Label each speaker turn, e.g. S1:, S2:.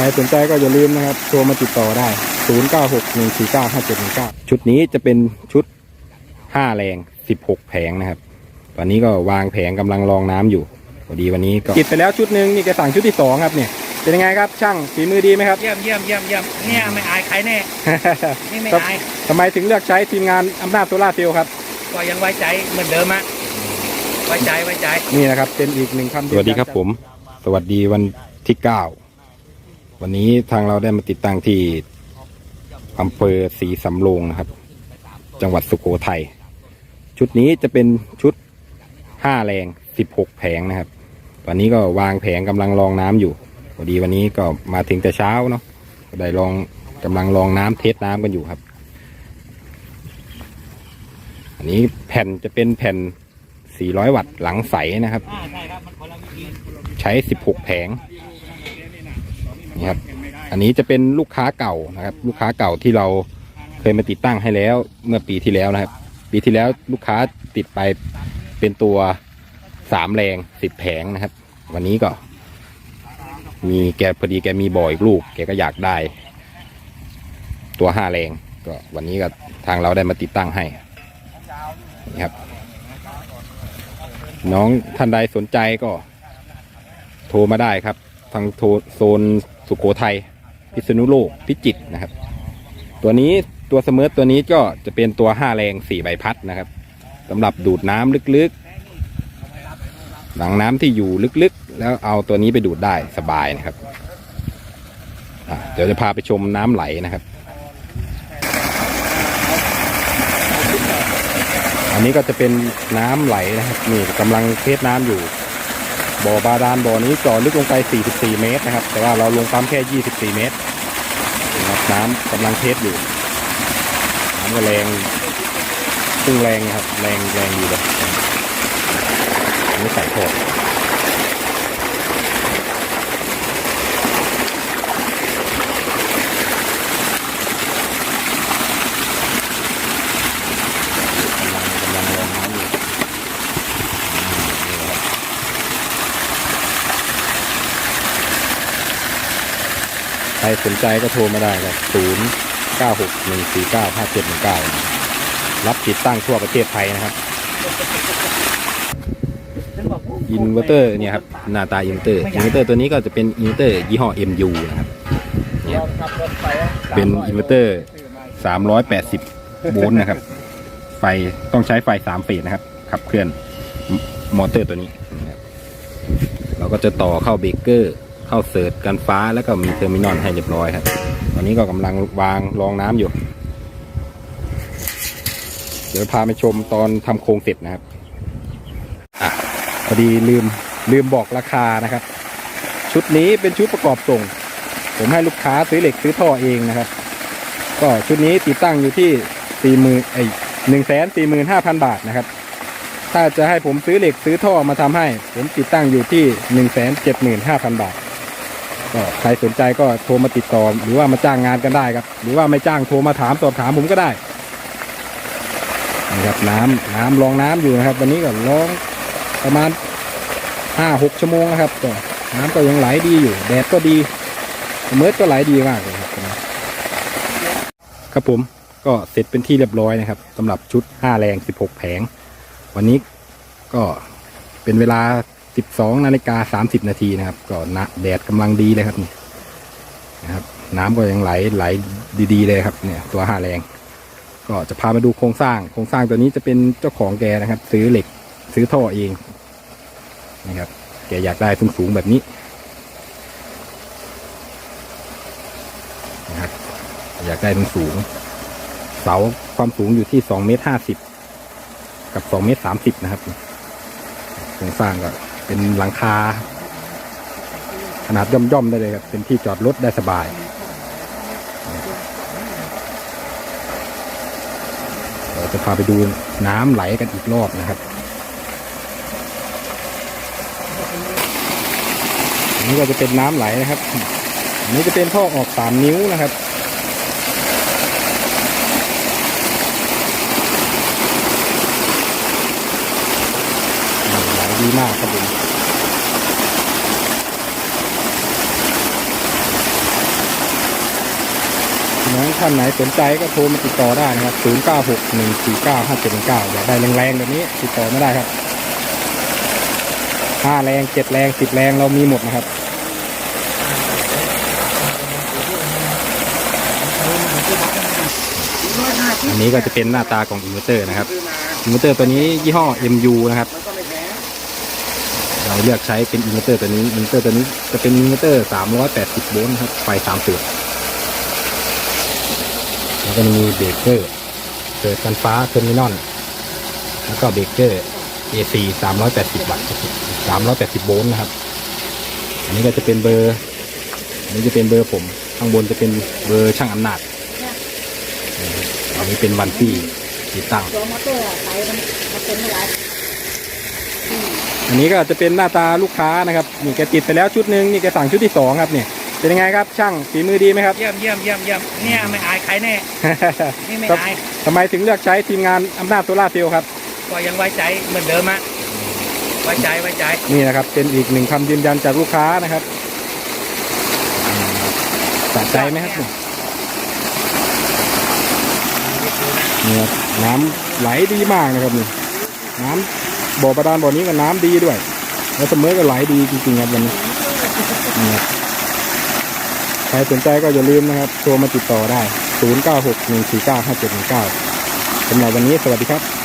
S1: ใครสนใจก็อย่าลืมนะครับโทรมาติดต่อได้ 0961495719 ชุดนี้จะเป็นชุด 5 แรง 16 แผงนะครับ ตอนนี้ก็วางแผงกำลังรองน้ำอยู่พอดีวันนี้ก็ติดไปแล้วชุดหนึ่งนี่แกสั่งชุดที่สองครับเนี่ยเป็นยังไงครับช่างฝีมือดีไหมครับ
S2: เยี่ยมเยี่ยมเยี่ยมเยี่ยมเนี่ยไม่อายใครแน่ นี่ไม่อาย
S1: ทำไมถึงเลือกใช้ทีมงานอำนาจโซลาร์เซลล์ครับ
S2: ก็ยังไว้ใจเหมือนเดิมอะไว้ใจไว้ใจ
S1: นี่นะครับเป็นอีกหนึ่งคำสวัสดีครับผม สวัสดีวันที่เก้า วันนี้ทางเราได้มาติดตั้งที่อำเภอศรีสำโรงนะครับ จังหวัดสุโขทัยชุดนี้จะเป็นชุดห้าแรงสิบหกแผงนะครับ ตอนนี้ก็วางแผงกำลังรองน้ำอยู่พอดีวันนี้ก็มาถึงแต่เช้าเนาะได้ลองกำลังรองน้ำเทสน้ำกันอยู่ครับ อันนี้แผ่นจะเป็นแผ่น 400 วัตต์หลังใสนะครับ
S2: ใช้
S1: 16 แผง นี่ครับ อันนี้จะเป็นลูกค้าเก่านะครับ ลูกค้าเก่าที่เราเคยมาติดตั้งให้แล้ว เมื่อปีที่แล้วนะครับ ปีที่แล้วลูกค้าติดไปเป็นตัวสามแรงสิบแผงนะครับ วันนี้ก็ มีแกพอดีแกมีบ่ออีกลูก แกก็อยากได้ ตัวห้าแรงก็วันนี้ก็ทางเราได้มาติดตั้งให้นี่ครับ น้องท่านใดสนใจก็ โทรมาได้ครับ ทางโทรโซน สุโขทัยพิษณุโลกพิจิตรนะครับ ตัวนี้ตัวเสมอตัวนี้ก็จะเป็นตัวห้าแรงสี่ใบพัดนะครับสำหรับดูดน้ำลึกๆ หลังน้ำที่อยู่ลึกๆ แล้วเอาตัวนี้ไปดูดได้สบายนะครับเดี๋ยวจะพาไปชมน้ำไหลนะครับ อันนี้ก็จะเป็นน้ำไหลนะครับนี่กำลังเทสน้ำอยู่ บ่อบาดาลบ่อนี้จอลึกลงไป 44 เมตรนะครับ แต่ว่าเราลงปั๊มแค่ 24 เมตรนะครับน้ำกำลังเทสอยู่น้ำก็แรงพุ่งแรงครับ แรงแรงอยู่เลยไม่ใส่ทอดกำลังกำลังลงน้ำอยู่ ใค รสนใจก็โทรมาได้ครับ 0 9 6 1 4 9 5 7 1 9 รับติดตั้งทั่วประเทศไทยนะครับ อินเวอร์เตอร์เนี่ยครับ หน้าตาอินเวอร์เตอร์ อินเวอร์เตอร์ตัวนี้ก็จะเป็นอินเวอร์เตอร์ยี่ห้อ MU นะครับ เนี่ยเป็นอินเวอร์เตอร์ 380 โวลต์นะครับ ไฟต้องใช้ไฟ 3 เฟสนะครับ ขับเคลื่อนมอเตอร์ตัวนี้นะครับเราก็จะต่อเข้าเบรกเกอร์ เข้าเสิร์ชกันฟ้าแล้วก็มีเทอร์มินอลให้เรียบร้อยครับ ตอนนี้ก็กำลังวางรองน้ำอยู่ เดี๋ยวพาไปชมตอนทำโครงเสร็จนะครับอพอดีลืมลืมบอกราคานะครับ ชุดนี้เป็นชุดประกอบส่ง ผมให้ลูกค้าซื้อเหล็กซื้อท่อเองนะครับ ก็ชุดนี้ติดตั้งอยู่ที่สี่หมื่นไอหนึ่งแสนสี่หมื่นห้าพันบาทนะครับ ถ้าจะให้ผมซื้อเหล็กซื้อท่อมาทำให้ ผมติดตั้งอยู่ที่หนึ่งแสนเจ็ดหมื่นห้าพันบาท ก็ใครสนใจก็โทรมาติดต่อ หรือว่ามาจ้างงานกันได้ครับ หรือว่าไม่จ้างโทรมาถามสอบถามผมก็ได้นะครับน้ำน้ำรองน้ำอยู่นะครับ วันนี้ก็ร้องประมาณห้าหกชั่วโมงนะครับก็น้ำก็ยังไหลดีอยู่ แดดก็ดีเมื่อก็ไหลดีมากเลยครับครับผมก็เสร็จเป็นที่เรียบร้อยนะครับสำหรับชุดห้าแรงสิบหกแผง วันนี้ก็เป็นเวลา 12นาฬิกา30 นาทีนะครับ ก็นะแดดกำลังดีเลยครับนี่นะครับ น้ำก็ยังไหลไหลดีๆเลยครับเนี่ย ตัวห้าแรง ก็จะพามาดูโครงสร้างโครงสร้างตัวนี้จะเป็นเจ้าของแกนะครับ ซื้อเหล็กซื้อท่อเองนะครับแกอยากได้สูงๆแบบนี้นะครับอยากได้สูงเสาความสูงอยู่ที่2เมตร50กับ2เมตร30นะครับโครงสร้างก็ เป็นหลังคา ขนาดย่อมๆได้เลยครับ เป็นที่จอดรถได้สบาย เราจะพาไปดูน้ำไหลกันอีกรอบนะครับอันนี้ก็จะเป็นน้ำไหลนะครับอันนี้จะเป็นท่อออกสามนิ้วนะครับ ไหล ดีมากครับผมน้องท่านไหนสนใจก็โทรมาติดต่อได้นะครับ 0 9 6 1 4 9 5 7 9อยากได้แรงๆแบบนี้ติดต่อไม่ได้ครับห้าแรงเจ็ดแรงสิบแรงเรามีหมดนะครับอันนี้ก็จะเป็นหน้าตาของอินเวอร์เตอร์นะครับอินเวอร์เตอร์ตัวนี้ยี่ห้อ MU นะครับ เราเลือกใช้เป็นอินเวอร์เตอร์ตัวนี้อินเวอร์เตอร์ตัวนี้จะเป็นอินเวอร์เตอร์ 380 โวลต์นะครับ ไฟ3สูบแล้วก็มีเบรกเกอร์เกิดกันฟ้าเทอร์มินอลแล้วก็เบรกเกอร์ AC 380 วัตต์380 โวลต์นะครับ อันนี้ก็จะเป็นเบอร์ อันนี้จะเป็นเบอร์ผม ข้างบนจะเป็นเบอร์ช่างอำนาจอันนี้เป็นวันที่ติดตั้ง
S3: ตัวม อเตอร์อะไปมันมันเป็นไม่ไร
S1: อันนี้ก็จะเป็นหน้าตาลูกค้านะครับนี่แกติดไปแล้วชุดหนึ่งนี่แกสั่งชุดที่สองครับเนี่ยเป็นยังไงครับช่างฝีมือดีไหมครับ
S2: เยี่ยมเยี่ยมเยี่ยมเยี่ยมเนี่ยไม่อายใครแน่ นี่ไม่อาย
S1: ทำไมถึงเลือกใช้ทีมงานอำนาจโซล่าร์เซลล์ครับ
S2: ก็ยังไว้ใจเหมือนเดิมอะไว้ใจไว้ใจ
S1: นี่นะครับ เป็นอีกหนึ่งคำยืนยันจากลูกค้านะครับอืมสะใจไหมครับเนี่ยนี่ครับน้ำไหลดีมากนะครับนี่น้ำ บ่อบาดาลบ่อนี้ก็น้ำดีด้วย แล้วเสมอก็ไหลดีจริงๆครับวันนี้ใครสนใจก็อย่าลืมนะครับโทรมาติดต่อได้ 0 9 6 1 4 9 5 7 1 9สำหรับวันนี้สวัสดีครับ